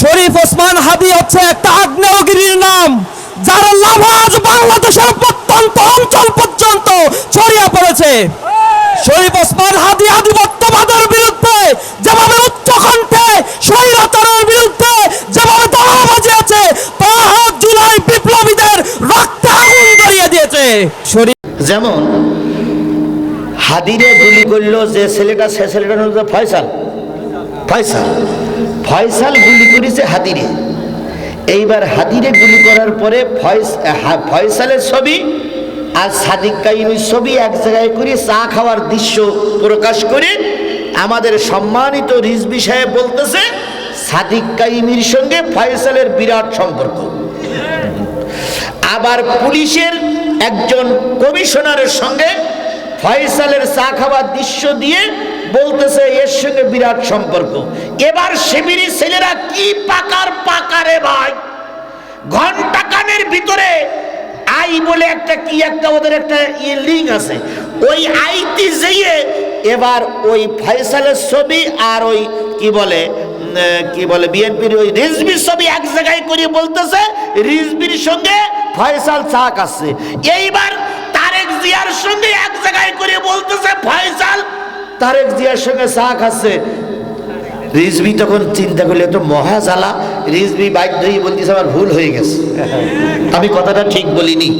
শরীফ ওসমান হাদি হচ্ছে একটা আগ্নেয়গিরির নাম, যার লাভাজ বাংলাদেশের প্রত্যন্ত অঞ্চল পর্যন্ত ছড়িয়ে পড়েছে। শরীফ ওসমান হাদি আধিপত্যবাদের বিরুদ্ধে যেভাবে উচ্চকণ্ঠে স্বৈরাচারের বিরুদ্ধে যেভাবে দলবাজি আছে তা জুলাই বিপ্লবীদের রক্তে আগুন ধরিয়ে দিয়েছে। শরীফ যেমন হাদিরে গুলি করল যে ছেলেটা, সে ছেলেটার নাম ফয়সাল। ফয়সাল। ফয়সাল গুলি করেছে হাতিরে। এইবার হাতিরে গুলি করার পরে ফয়স- ফয়সালের ছবি আর সাদিক কাইমির ছবি এক জায়গায় করে চা খাওয়ার দৃশ্য প্রকাশ করে আমাদের সম্মানিত রিজবি সাহেব বলতেছে, সাদিক কাইমির সঙ্গে ফয়সালের বিরাট সম্পর্ক। আবার পুলিশের একজন কমিশনারের সঙ্গে ফয়সালের চা খাওয়ার দৃশ্য দিয়ে বলতেছে, এর সঙ্গে বিরাট সম্পর্ক। এবার শিবিরি ছেলেরা কি পাকার পাকারে ভাই? ঘণ্টা কানের ভিতরে আই বলে একটা কি, একটা ওদের একটা ইয়ে লিঙ্ক আছে। ওই আইটি যেয়ে এবার ওই ফয়সালের ছবি আর ওই কি বলে কি বলে বিএনপির ওই রিজবির ছবি এক জায়গায় করে বলতেছে রিজবির সঙ্গে ফয়সাল চাক আছে এইবার তারেক জিয়ার সঙ্গে এক জায়গায় করে বলতেছে, ফয়সাল তারেক জিয়ার সঙ্গে চাক আছে রিজবি তখন চিন্তা করলে তো মহা জ্বালা রিজবি বাধ্য হয়ে বলতেছে, আমার ভুল হয়ে গেছে। আমি কথাটা ঠিক বলিনি।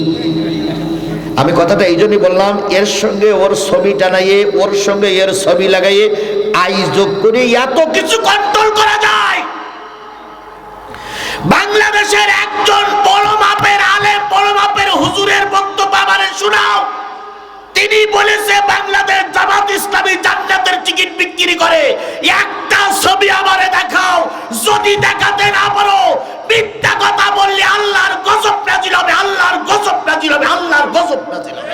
আমি কথাটা এই জন্যই বললাম, এর সঙ্গে ওর ছবি টানাইয়ে, ওর সঙ্গে এর ছবি লাগাইয়ে আই যোগ করে এত কিছু কন্ট্রোল করা যায়। বাংলাদেশের একজন বড় মাপের আলেম বড় মাপের হুজুরের বক্তব্য আমারে শোনাও। তিনি বলেছে, বাংলাদেশ জামাত ইসলামী জান্নাতের টিকিট বিক্রি করে। একটা ছবি আমারে দেখাও, যদি দেখাতে না পারো, মিথ্যা কথা বললে আল্লাহর গজব নাজিল হবে, আল্লাহর গজব নাজিল হবে, আল্লাহর গজব নাজিল হবে।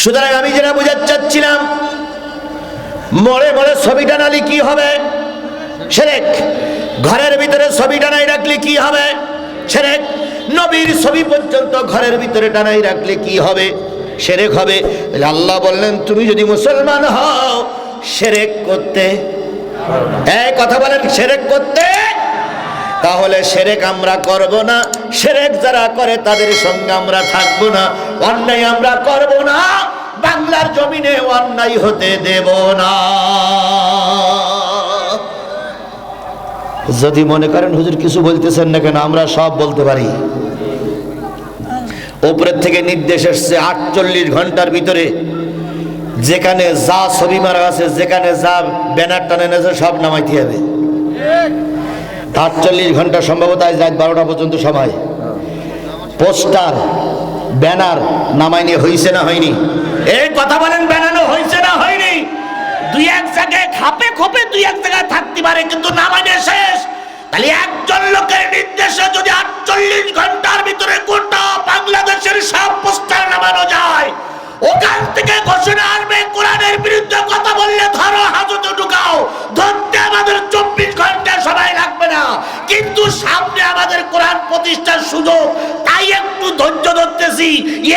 সুতরাং আমি যেটা বোঝাতে চাচ্ছিলাম, মরে মরে ছবি টানালি কি হবে? সেরেক। ঘরের ভিতরে ছবি টানাই রাখলে কি হবে? সেরেক। নবীর ছবি পর্যন্ত ঘরের ভিতরে টানাই রাখলে কি হবে? সেরেক হবে। আল্লাহ বললেন, তুমি যদি মুসলমান হও, সেরেক করতে এই কথা বলেন, সেরেক করতে তাহলে সেরেক আমরা করব না। সেরেক যারা করে, তাদের সঙ্গে আমরা থাকব না। অন্যায় আমরা করব না। বাংলার জমিনে অন্যায় হতে দেব না। যদি মনে করেন হুজুর কিছু বলতেছেন না কেন, আমরা সব বলতে পারি। উপরের থেকে নির্দেশ এসছে আটচল্লিশ ঘণ্টার ভিতরে। যেখানে যা ছবি মারা আছে, যেখানে যা ব্যানার টানে আছে সব নামাইতে হবে। আটচল্লিশ ঘণ্টা সম্ভবত আজ রাত বারোটা পর্যন্ত সময়। পোস্টার, ব্যানার নামাইনি হয়েছে না হয়নি। এই কথা বলেন ব্যানানো হয়েছে না হয়নি। দুই এক জায়গায় খাপে খোপে দুই এক জায়গায় থাকতে পারে, কিন্তু নামাইনে শেষ তাহলে একজন লোকের নির্দেশে যদি আটচল্লিশ ঘণ্টার ভিতরে গোটা বাংলাদেশের সব পোস্টার নামানো যায়, ওখান থেকে ঘোষণা আসবে, কোরআনের বিরুদ্ধে কথা বললে ধরো হাজতে ঢুকাও, ধরতে আমাদের চব্বিশ ঘণ্টা সময় লাগবে না। কিন্তু সামনে আমাদের কোরআন প্রতিষ্ঠার সুযোগ, তাই একটু ধৈর্য ধরতেছি।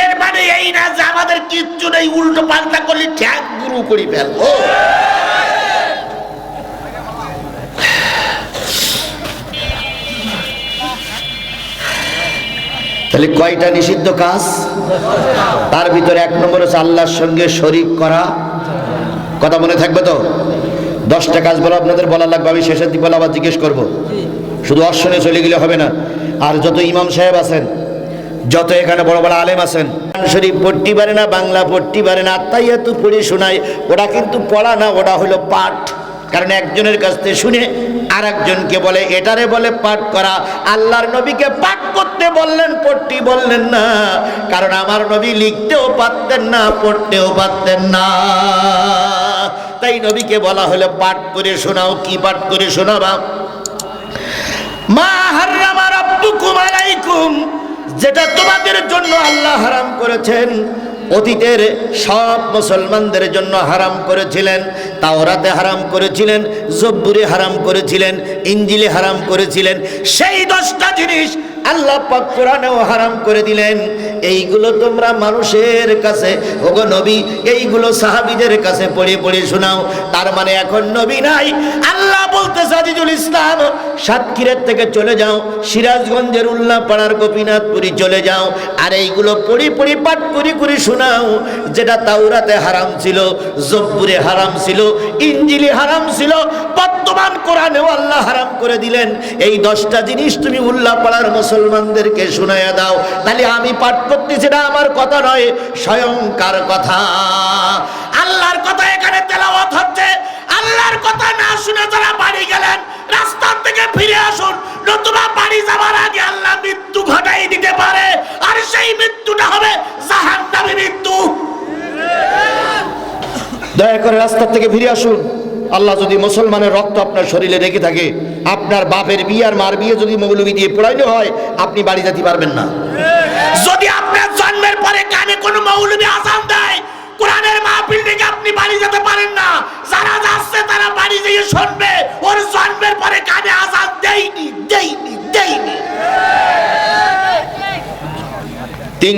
এর মানে এই না যে আমাদের কিচ্ছু নেই, উল্টো পাল্টা করলে ঠ্যাক গুরু করি ফেলব। তাহলে কয়টা নিষিদ্ধ কাজ? তার ভিতরে এক নম্বর হচ্ছে আল্লাহর সঙ্গে শরিক করা। কথা মনে থাকবে তো? দশটা কাজ বলো, আপনাদের বলা লাগবে, আমি শেষের দিক বলে আবার জিজ্ঞেস করব। শুধু অর্শনে চলে গেলে হবে না। আর যত ইমাম সাহেব আছেন, যত এখানে বড় বড় আলেম আছেন শরীফ পড়তে পারে না, বাংলা পড়তে পারে না, তাই এত পড়ে শোনায়। ওটা কিন্তু পড়া না ওটা হলো পাঠ। কারণ একজনের কাছ থেকে শুনে আর একজনকে বলে, এটারে বলে পাঠ করা। আল্লাহর নবীকে পাঠ করতে বললেন, পড়তে বললেন না। কারণ আমার নবী লিখতেও পারতেন না, পড়তেও পারতেন না। তাই নবীকে বলা হলো, পাঠ করে শোনাও, কি পাঠ করে শোনাবা? মা হাররামা রাব্বুকুম আলাইকুম, যেটা তোমাদের জন্য আল্লাহ হারাম করেছেন অতীতের সব মুসলমানদের জন্য হারাম করেছিলেন, তাওরাতে হারাম করেছিলেন, জব্বুরে হারাম করেছিলেন ইঞ্জিলে হারাম করেছিলেন। সেই দশটা জিনিস আল্লাহ পাক কোরআনেও হারাম করে দিলেন। এইগুলো তোমরা মানুষের কাছে, ওগো নবী, এইগুলো সাহাবীদের কাছে পড়ে পড়ে শোনাও। তার মানে এখন নবী নাই, আল্লাহ বলতে সাজিদুল ইসলাম, সাতক্ষীরের থেকে চলে যাও, সিরাজগঞ্জের উল্লাহ পাড়ার গোপীনাথপুরি চলে যাও, আর এইগুলো পড়ি পড়ি, পাঠ করি করি শোনাও, যেটা তাওরাতে হারাম ছিল, জব্বুরে হারাম ছিল ইঞ্জিলি হারাম ছিল, বর্তমান কোরআনেও আল্লাহ হারাম করে দিলেন। এই দশটা জিনিস তুমি উল্লাহ পাড়ার মুসলমানদেরকে শুনাইয়া দাও। তাহলে আমি পাঠ করতেছি না আমার কথা নয়, স্বয়ংকার কথা। আল্লাহর কথা এখানে তেলাওয়াত হচ্ছে। আল্লাহর কথা না শুনে যারা বাড়ি গেলেন রাস্তার থেকে ফিরে আসুন। নতুবা বাড়ি যাওয়ার আগে আল্লাহ মৃত্যু ঘটাই দিতে পারে আর সেই মৃত্যুটা হবে জাহান্নামী মৃত্যু। দয়া করে রাস্তার থেকে ফিরে আসুন। আল্লাহ যদি মুসলমানের রক্ত আপনার শরীরে রেখে থাকে আপনার বাপের বিয়ে আর মার বিয়ে যদি মৌলবি দিয়ে পড়াইলে হয় আপনি বাড়ি যেতে পারবেন না। যদি আপনার জন্মের পরে কানে কোনো মৌলবি আজান দেয় কোরআনের মাহফিল থেকে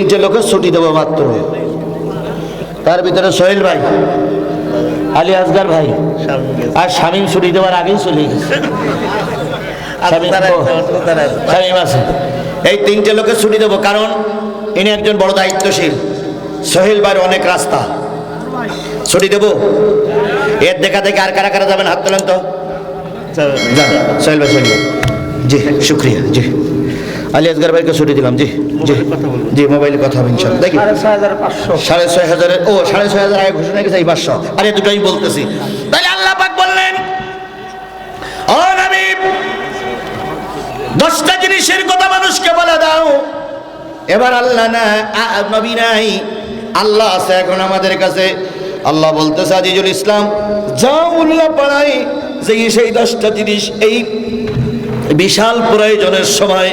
তিনটে লোকের ছুটি দেবো মাত্র। তার ভিতরে সোহেল ভাই আলী আসগার ভাই আর শামীম ছুটি দেওয়ার আগেই চলে গেছে। শামীম আছে এই তিনটে লোকের ছুটি দেবো কারণ ইনি একজন বড় দায়িত্বশীল। সোহেল ভাইয়ের অনেক রাস্তা। ছুটি দেবো? এর দেখা দেখে আর কারা কারা যাবেন হাত তোলেন তো? সোহেল ভাই সোহেল ভাই। জি শুক্রিয়া জি। আলী আসগার ভাইকে ছুটি দিলাম জি। জি। মোবাইলে কথা হবে ইনশাল্লাহ দেখি। সাড়ে ছয় হাজারের ও সাড়ে ছয় হাজার আগে ঘোষণা গেছে এই পাঁচশো। আরে দুটো আমি বলতেছি। তাহলে আল্লাহ পাক বললেন ও নবী দশটা জিনিসের কথা মানুষকে বলে দাও। এবার আল্লাহ না নবী নাই। আল্লাহ আছে এখন আমাদের কাছে। আল্লাহ বলতেছে আজিজুল ইসলাম যাও উল্লাহ পাড়াই যে সেই দশটা জিনিস এই বিশাল প্রয়োজনের সময়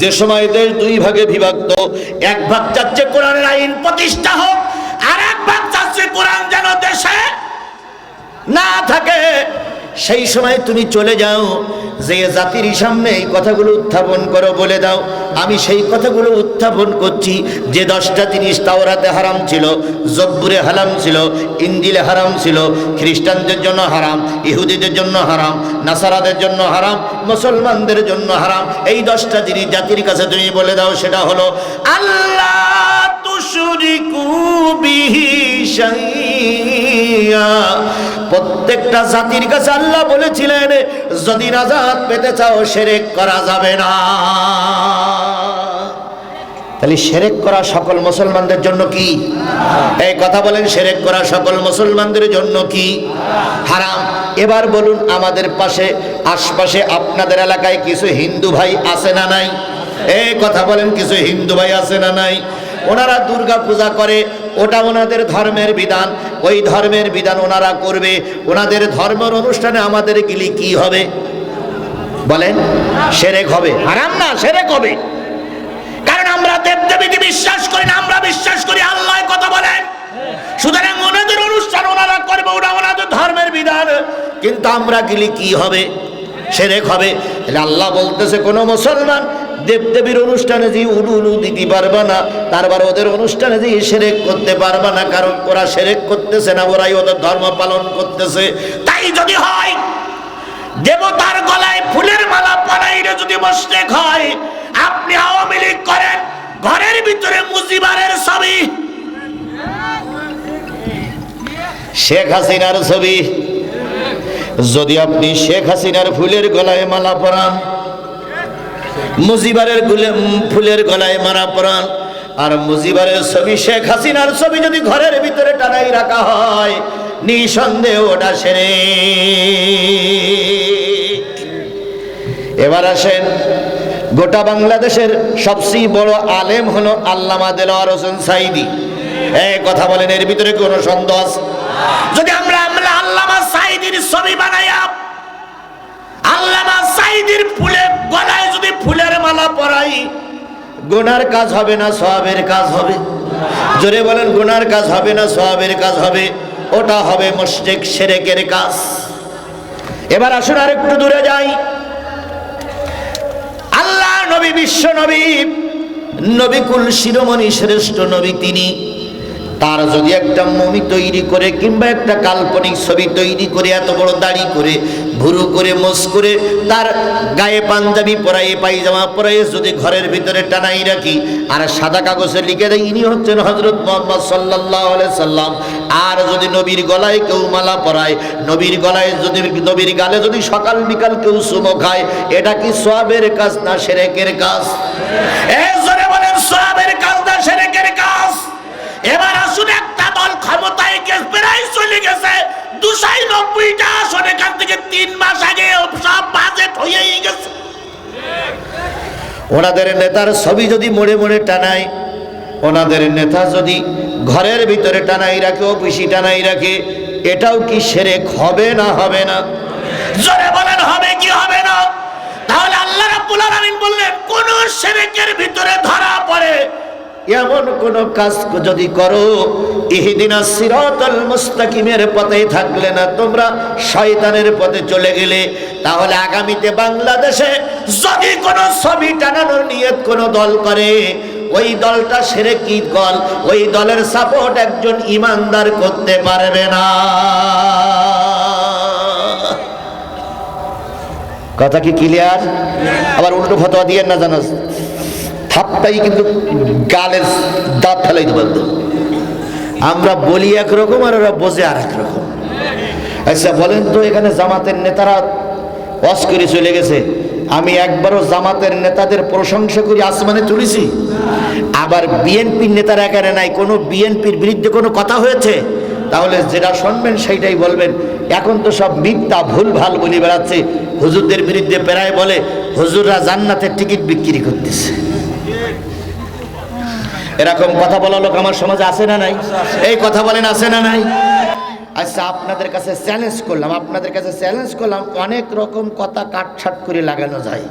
যে সময় দেশ দুই ভাগে বিভক্ত, এক ভাগ চাচ্ছে কোরআনের আইন প্রতিষ্ঠা হোক, আর এক ভাগ চাচ্ছে কোরআন যেন দেশে না থাকে। সেই সময় তুমি চলে যাও, যে জাতির সামনে এই কথাগুলো উত্থাপন করো, বলে দাও। আমি সেই কথাগুলো উত্থাপন করছি, যে দশটা জিনিস তাওরাতে হারাম ছিল, জব্বুরে হারাম ছিল ইঞ্জিলে হারাম ছিল, খ্রিস্টানদের জন্য হারাম, ইহুদিদের জন্য হারাম, নাসারাদের জন্য হারাম, মুসলমানদের জন্য হারাম, এই দশটা জিনিস জাতির কাছে তুমি বলে দাও, সেটা হলো, আল্লাহ প্রত্যেকটা জাতির কাছে আল্লাহ বলেছিলেন, যদি নাজাত পেতে চাও, সেরেক করা যাবে না। তাহলে সেরেক করা সকল মুসলমানদের জন্য কি? এই কথা বলেন, সেরেক করা সকল মুসলমানদের জন্য কি? হারাম। এবার বলুন, আমাদের পাশে, আশপাশে আপনাদের এলাকায় কিছু হিন্দু ভাই আছে না নাই? এই কথা বলেন, কিছু হিন্দু ভাই আছে না নাই? ওনারা দুর্গা পূজা করে, ওটা ওনাদের ধর্মের বিধান। ওই ধর্মের বিধান ওনারা করবে। ওনাদের ধর্মের অনুষ্ঠানে আমাদের গিলি কি হবে? বলেন, সেরেক হবে। হারাম না, সেরেক হবে। দেবদেবীকে বিশ্বাস করি না আমরা বিশ্বাস করি, আল্লাহ কথা বলেন। সুতরাং ওনাদের অনুষ্ঠান, ওনারা করবে ওটা ওনাদের ধর্মের বিধান। কিন্তু আমরা গেলে কি হবে? হবে। আল্লাহ বলতেছে, কোনো মুসলমান দেবদেবীর অনুষ্ঠানে যে দিতে পারবে না, তারপর ওদের অনুষ্ঠানে যে সেরেক করতে পারবে না, কারণ ওরা সেরেক করতেছে না, ওরাই ওদের ধর্ম পালন করতেছে। তাই যদি হয়, দেবতার গলায় ফুলের মালা পরাইলে যদি মোশরেক হয়, আপনি আওয়ামী লীগ করেন ঘরের ভিতরে মুজিবারের ছবি। শেখ হাসিনার ছবি। যদি আপনি শেখ হাসিনার ফুলের গলায় মালা পরান, মুজিবারের ফুলের গলায় মালা পরান, আর মুজিবারের ছবি, শেখ হাসিনার ছবি যদি ঘরের ভিতরে টানাই রাখা হয়, নিঃসন্দেহ ওটা সেরে। এবার আসেন গোটা বাংলাদেশের সবচেয়ে বড় আলেম হলো আল্লামা দেলোয়ার হোসেন সাইদি এই কথা বলেন, এর ভিতরে কোনো সন্দেহ যদি আমরা আমরা আল্লামা সাইদির ছবি বানাইয়া, আল্লামা সাইদির ফুলে, গলায় যদি ফুলের মালা পরাই, গোনার কাজ হবে না সবের কাজ হবে? জোরে বলেন, গুনার কাজ হবে না, সওয়াবের কাজ হবে? ওটা হবে মুশরিক শিরকের কাজ। এবার আসুন আর একটু দূরে যাই। নবী বিশ্ব নবী নবীকুল শিরোমণি শ্রেষ্ঠ নবী তিনি। তার যদি একটা মমি তৈরি করে কিংবা একটা কাল্পনিক ছবি তৈরি করে, এত বড় দাড়ি করে, ভুরু করে মোস করে, তার গায়ে পাঞ্জাবি পরাই পায়জামা পরাই যদি ঘরের ভিতরে টানাই রাখি, আর সাদা কাগজে লিখে দেয়, ইনি হচ্ছেন হজরত মোহাম্মদ সাল্লাহ সাল্লাম। আর যদি নবীর গলায় কেউ মালা পরায়, নবীর গলায় যদি, নবীর গালে যদি সকাল বিকাল কেউ সুমো খায়, এটা কি সোয়াবের কাজ না সেরেকের কাজ? বলেন, সোয়াবের কাজ না সেরেকের কাজ? এবার আসুন একটা দল ক্ষমতায় গেছে প্রায় চলে গেছে। দুশাই নব্বইটা আসন এখান থেকে তিন মাস আগে সব বাজেট হয়েই গেছে। ওনাদের নেতার ছবি যদি মোড়ে মোড়ে টানায় ওনাদের নেতা যদি ঘরের ভিতরে টানাই রাখে অফিসি টানাই রাখে এটাও কি সেরেক হবে না হবে না? জোরে বলেন হবে কি হবে না? তাহলে আল্লাহ রাব্বুল আলামিন বললেন কোন সেরেকের ভিতরে ধরা পড়ে। এমন কোন কাজ যদি করো, ইহদিনা সিরাতাল মুস্তাকিমের পথে থাকলে না, তোমরা শয়তানের পথে চলে গেলে। তাহলে আগামীতে বাংলাদেশে যদি কোন ছবি টানানোর নিয়ত কোন দল করে, ওই দলটা সেরে কি দল? ওই দলের সাপোর্ট একজন ইমানদার করতে পারবে না। কথা কি ক্লিয়ার আবার উল্টো ফতোয়া দিয়ে না জানাস। থাপটাই কিন্তু গালের দাঁত ফেলাই দেবেন আমরা বলি একরকম আর ওরা বোঝে আর একরকম আচ্ছা বলেন তো এখানে জামাতের নেতারা ওয়াজ করে চলে গেছে। আমি একবারও জামাতের নেতাদের প্রশংসা করি, আসমানে তুলেছি। আবার বিএনপির নেতারা এখানে নাই, কোনো বিএনপির বিরুদ্ধে কোনো কথা হয়েছে? তাহলে যেটা শুনবেন সেইটাই বলবেন। এখন তো সব মিথ্যা, ভুল, ভালো বলে বেড়াচ্ছে। হুজুরদের বিরুদ্ধে প্রায় বলে, হুজুররা জান্নাতের টিকিট বিক্রি করতেছে। এরকম কথা বলা লোক আমার সমাজে আছে না নাই? এই কথা বলেন আছে না নাই? আচ্ছা আপনাদের কাছে চ্যালেঞ্জ করলাম আপনাদের কাছে চ্যালেঞ্জ করলাম অনেক রকম কথা কাটছাট করে লাগানো যায়।